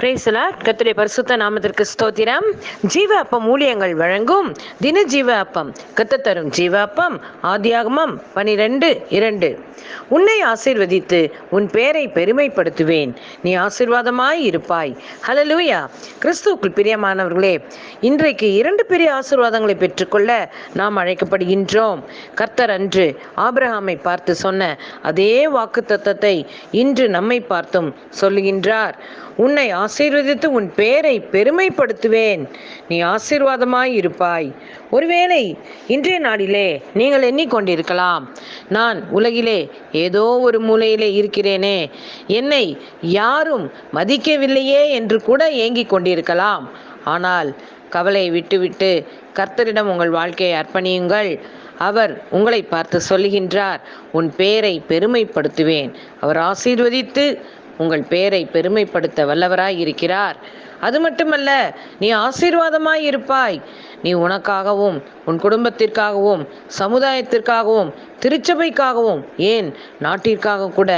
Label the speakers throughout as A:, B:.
A: பிரேசலா கத்துடைய பரிசுத்த நாமத்திற்கு ஸ்தோத்திரம். ஜீவ அப்பம் ஊழியங்கள் வழங்கும் தின ஜீவ அப்பம் கத்த தரும் ஜீவ அப்பம் ஆதியாகமம் பனிரெண்டு இரண்டு. உன்னை ஆசீர்வதித்து உன் பேரை பெருமைப்படுத்துவேன். நீ ஆசீர்வாதமாய் இருப்பாய். ஹலலூயா கிறிஸ்துவுக்குள் பிரியமானவர்களே இன்றைக்கு இரண்டு பெரிய ஆசீர்வாதங்களை பெற்றுக்கொள்ள நாம் அழைக்கப்படுகின்றோம். கர்த்தர் அன்று ஆபிரஹாமை பார்த்து சொன்ன அதே வாக்கு தத்தத்தை இன்று நம்மை பார்த்தும் சொல்லுகின்றார். உன்னை ஆசீர்வதித்து உன் பேரை பெருமைப்படுத்துவேன். நீ ஆசீர்வாதமாய் இருப்பாய். ஒருவேளை இன்றைய நாடிலே நீங்கள் எண்ணிக்கொண்டிருக்கலாம். நான் உலகிலே ஏதோ ஒரு மூலையிலே இருக்கிறேனே. என்னை யாரும் மதிக்கவில்லையே என்று கூட ஏங்கிக் கொண்டிருக்கலாம். ஆனால் கவலையை விட்டுவிட்டு கர்த்தரிடம் உங்கள் வாழ்க்கையை அர்ப்பணியுங்கள். அவர் உங்களை பார்த்து சொல்லுகின்றார் உன் பேரை பெருமைப்படுத்துவேன். அவர் ஆசீர்வதித்து உங்கள் பேரை பெருமைப்படுத்த வல்லவராய் இருக்கிறார். அது மட்டுமல்ல நீ ஆசீர்வாதமாய் இருப்பாய். நீ உனக்காகவும் உன் குடும்பத்திற்காகவும் சமுதாயத்திற்காகவும் திருச்சபைக்காகவும் ஏன் நாட்டிற்காக கூட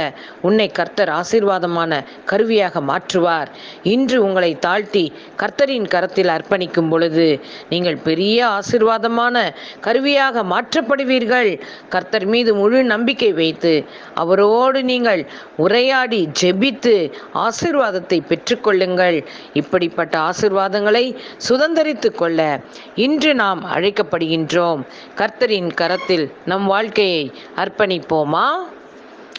A: உன்னை கர்த்தர் ஆசீர்வாதமான கருவியாக மாற்றுவார். இன்று உங்களை தாழ்த்தி கர்த்தரின் கரத்தில் அர்ப்பணிக்கும் பொழுது நீங்கள் பெரிய ஆசீர்வாதமான கருவியாக மாற்றப்படுவீர்கள். கர்த்தர் மீது முழு நம்பிக்கை வைத்து அவரோடு நீங்கள் உரையாடி ஜெபித்து ஆசீர்வாதத்தை பெற்றுக்கொள்ளுங்கள். இப்படிப்பட்ட ஆசீர்வாதங்களை சுதந்திரித்து கொள்ள இன்று நாம் அழைக்கப்படுகின்றோம். கர்த்தரின் கரத்தில் நம் வாழ்க்கையை அர்ப்பணிப்போமா?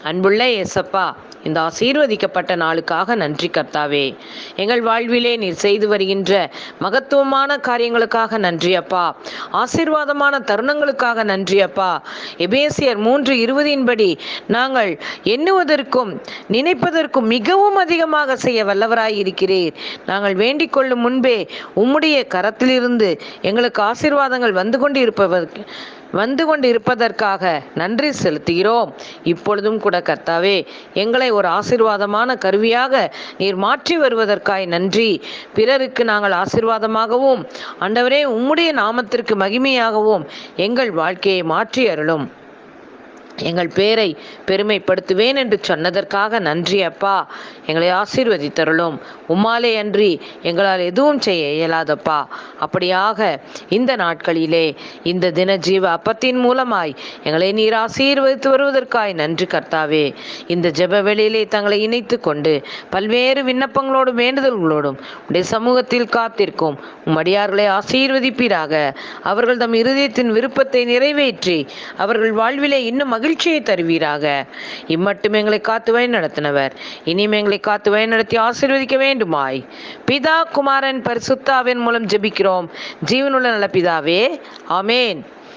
A: அன்புள்ள ஏசப்பா இந்த ஆசீர்வதிக்கப்பட்ட நாளுக்காக நன்றி கர்த்தாவே. எங்கள் வாழ்விலே நீர் செய்து வருகின்ற மகத்துவமான காரியங்களுக்காக நன்றி அப்பா. ஆசீர்வாதமான தருணங்களுக்காக நன்றி அப்பா. எபேசியர் மூன்று இருபதின்படி நாங்கள் எண்ணுவதற்கும் நினைப்பதற்கும் மிகவும் அதிகமாக செய்ய வல்லவராய் இருக்கிறீர். நாங்கள் வேண்டிக் கொள்ளும் முன்பே உம்முடைய கரத்திலிருந்து எங்களுக்கு ஆசீர்வாதங்கள் வந்து கொண்டு இருப்பவர் வந்து கொண்டு இருப்பதற்காக நன்றி செலுத்துகிறோம். இப்பொழுதும் கூட கர்த்தாவே எங்களை ஒரு ஆசிர்வாதமான கருவியாக நீர் மாற்றி வருவதற்காய் நன்றி. பிறருக்கு நாங்கள் ஆசிர்வாதமாகவும் ஆண்டவரே உம்முடைய நாமத்திற்கு மகிமையாகவும் எங்கள் வாழ்க்கையை மாற்றி அருளும். எங்கள் பேரை பெருமைப்படுத்துவேன் என்று சொன்னதற்காக நன்றி அப்பா. எங்களை ஆசீர்வதித்தருளும். உம்மாலே அன்றி எங்களால் எதுவும் செய்ய இயலாதப்பா. அப்படியாக இந்த நாட்களிலே இந்த தின ஜீவ அப்பத்தின் மூலமாய் எங்களை நீர் ஆசீர்வதித்து வருவதற்காய் நன்றி கர்த்தாவே. இந்த ஜெப வெளியிலே தங்களை இணைத்து கொண்டு பல்வேறு விண்ணப்பங்களோடும் வேண்டுதல்களோடும் உடைய சமூகத்தில் காத்திருக்கும் உம்மடியார்களை ஆசீர்வதிப்பீராக. அவர்கள் தம் இருதயத்தின் விருப்பத்தை நிறைவேற்றி அவர்கள் வாழ்விலே இன்னும் மகிழ்ச்சியை தருவீராக. இம்மட்டும் எங்களை காத்து வழி நடத்தினவர். இனியும் எங்களை காத்து வழி நடத்தி ஆசீர்வதிக்க வேண்டுமாய். பிதா குமாரன் பரிசுத்தாவின் மூலம் ஜெபிக்கிறோம். ஜீவனுள்ள நல்ல பிதாவே ஆமேன்.